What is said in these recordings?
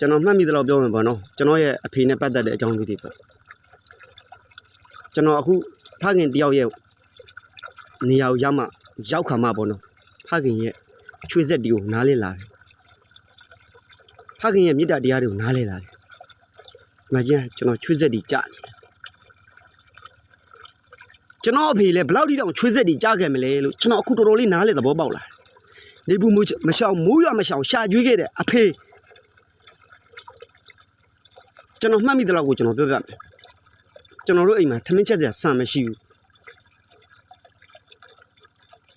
ကျွန်တော်မှတ်မိသလောက်ပြောမယ်ပေါ့နော်ကျွန်တော်ရဲ့အဖေနဲ့ပတ်သက်တဲ့အကြောင်းလေးတွေပေါ့ကျွန်တော်အခုဖခင်တယောက်ရဲ့နေရာကိုရောက်မှရောက်ခါမှပေါ့နော်ဖခင်ရဲ့ချွေးဆက်တီကိုနားလည်လာတယ်ဖခင်ရဲ့မေတ္တာတရားတွေကိုနားလည်လာတယ်ဒီမှာချင်းကျွန်တော်ချွေးဆက်တီကြားနေတယ်ကျွန်တော်အဖေလည်းဘယ်လောက်ထိတောင်ချွေးဆက်တီကြားခဲ့မလဲလို့ကျွန်တော်အခုတော်တော်လေးနားလည်သဘောပေါက်လာတယ်နေဘူးမမရှောင်မိုးရွာမရှောင်ရှာကျွေးခဲ့တဲ့အဖေ ကျွန်တော်မှတ်မိတဲ့လောက်ကိုကျွန်တော်ပြောပြမယ်ကျွန်တော်တို့အိမ်မှာထမင်းချက်စရာဆန်မရှိဘူး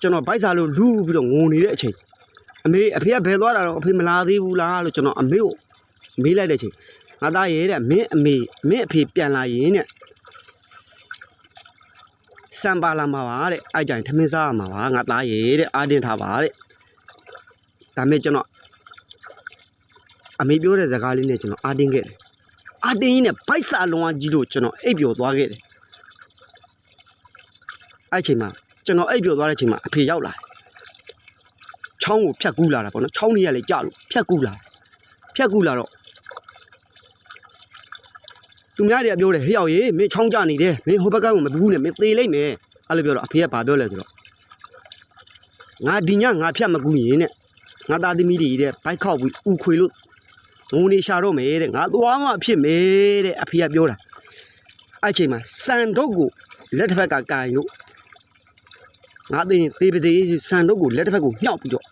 ကျွန်တော်ဗိုက်စာလို့လူပြီးတော့ငုံနေတဲ့အချိန်အမေအဖေကဘယ်သွားတာတော့အဖေမလာသေးဘူးလားလို့ကျွန်တော်အမေကိုမေးလိုက်တဲ့အချိန်ငါသားရဲ့တဲ့မင်းအမေမင်းအဖေပြန်လာရင်တဲ့စံပါလာမှာပါတဲ့အဲ့ကြရင်ထမင်းစားရမှာပါငါသားရဲ့တဲ့အားတင်းထားပါတဲ့ဒါမဲ့ကျွန်တော်အမေပြောတဲ့စကားလေးနဲ့ကျွန်တော်အားတင်းခဲ့တယ် အာတင်းကြီးနဲ့ဗိုက်စာလုံးဝကြီးလို့ကျွန်တော်အိပ်ပျော်သွားခဲ့တယ်အဲ့အချိန်မှာကျွန်တော်အိပ်ပျော်သွားတဲ့အချိန်မှာအဖေရောက်လာတယ်ချောင်းကိုဖြတ်ကူးလာတာပေါ့နော်ချောင်းကြီးကလည်းကြလို့ဖြတ်ကူးလာတယ်ဖြတ်ကူးလာတော့သူများတွေကပြောတယ်ဟေ့ရောက်ရေးမင်းချောင်းကြနေတယ်မင်းဟိုဘက်ကမဘူးနဲ့မင်းသေလိမ့်မယ်အဲ့လိုပြောတော့အဖေကဘာပြောလဲဆိုတော့ငါဒီညငါဖြတ်မကူးရင်တဲ့ငါသားသမီးတွေတဲ့ဘိုက်ခောက်ပြီးဥခွေလို့ ငုံနေရှာတော့မယ်တဲ့ငါသွားမှဖြစ်မယ်တဲ့အဖေကပြောတာအဲ့ချိန်မှာစံတုတ်ကိုလက်တစ်ဖက်ကကင်လို့ငါသိရင်သေပါစေစံတုတ်ကိုလက်တစ်ဖက်ကိုမြှောက်ပြီးတော့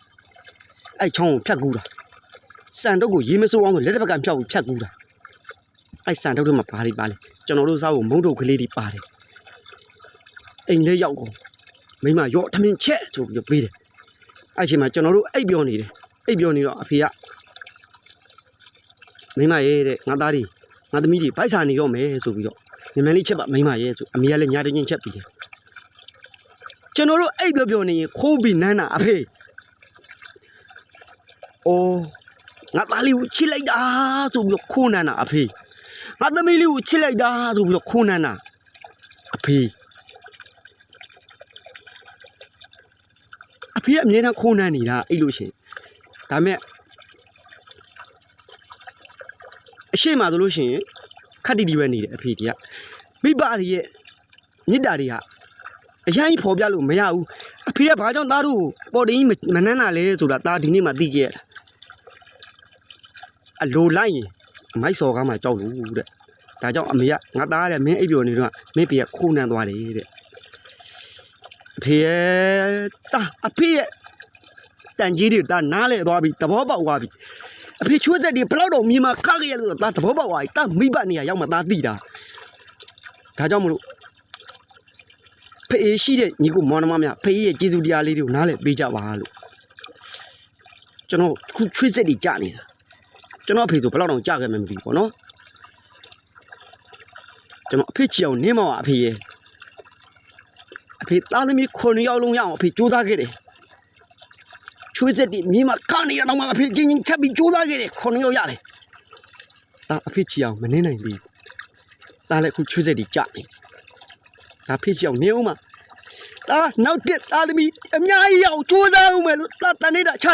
အဲ့ချောင်းကိုဖြတ်ကူးတာစံတုတ်ကိုရေမစိုးအောင်ဆိုလက်တစ်ဖက်ကဖြောက်ပြီးဖြတ်ကူးတာအဲ့စံတုတ်တွေမှာဘာတွေပါလဲကျွန်တော်တို့စားဖို့မုံတုတ်ကလေးတွေပါတယ်အိမ်လေးရောက်ကုန်မိမရော့ထမင်းချက်ဆိုပြီးတော့ပေးတယ်အဲ့ချိန်မှာကျွန်တော်တို့အိပ်ပြောနေတယ်အိပ်ပြောနေတော့အဖေက မိမရဲ့တဲ့ငါသားတွေငါသမီးတွေဗိုက်စာနေတော့မယ်ဆိုပြီးတော့မြန်မြန်လေးချက်ပါမိမရဲ့ဆိုအမေကလည်းညာတချင်းချက်ပြီးတယ်ကျွန်တော်တို့အိပ်ပြောပြောနေရင်ခိုးပြီးနန်းတာအဖေအိုးငါသားလေးကိုချစ်လိုက်တာဆိုပြီးတော့ခိုးနန်းတာအဖေငါသမီးလေးကိုချစ်လိုက်တာဆိုပြီးတော့ခိုးနန်းတာအဖေအဖေကအမြဲတမ်းခိုးနန်းနေတာအဲ့လို့ရှရင်ဒါမဲ့ အ ရှိမဆိုလို့ရှိရင်ခက်တီတီပဲနေတယ်အဖေတွေကမိဘတွေရဲ့မြစ်တာတွေကအရင်ဖော်ပြလို့မရဘူးအဖေကဘာကြောင့်သားတို့ပေါ်တင်ကြီးမနှမ်းတာလဲဆိုတာသားဒီနေ့မှသိကြရတာအလိုလိုက်ရင်မိုက်စော်ကားမှကြောက်လို့တဲ့ဒါကြောင့်အမေကငါသားတဲ့မင်းအိပ်ပျော်နေတော့မင်းဖေကခိုးနှမ်းသွားတယ်တဲ့အဖေရဲ့တာအဖေရဲ့တန်ကြီးတွေတာနားလဲသွားပြီသဘောပေါက်သွားပြီ အဖေချွေးဆက်တွေဘယ်လောက်တော့မြေမှာခခဲ့ရလို့ဒါသဘောပေါက်သွားပြီတာမိဘနေရာရောက်မှသားသိတာဒါကြောင့်မလို့ဖေးရှိတဲ့ညီကိုမောင်နှမများဖေးရဲ့ကျေးဇူးတရားလေးတွေကိုနားလည်ပေးကြပါလို့ကျွန်တော်ခုချွေးဆက်တွေကြာနေတာကျွန်တော်အဖေဆိုဘယ်လောက်တော့ကြာခဲ့မှမသိဘူးပေါ့နော်ကျွန်တော်အဖေချီအောင်နင်းမပါအဖေရဲ့အဖေသားသမီး9ယောက်လုံးရအောင်အဖေစူးစမ်းခဲ့တယ် ချွေးစက်ဒီမြေမှာခနေရတော့မှအဖေချင်းချင်းချက်ပြီးကြိုးစားခဲ့တယ်ခုနှစ်ယောက်ရတယ်။ဒါအဖေချီအောင်မနေနိုင်ဘူး။ဒါလည်းအခုချွေးစက်ဒီကြနေ။ဒါဖေချီအောင်နေဦးမှာ။ဒါနောက်တစ်သားသမီးအများကြီးအောင်ကြိုးစားဦးမယ်လို့တာတနေတာချတာ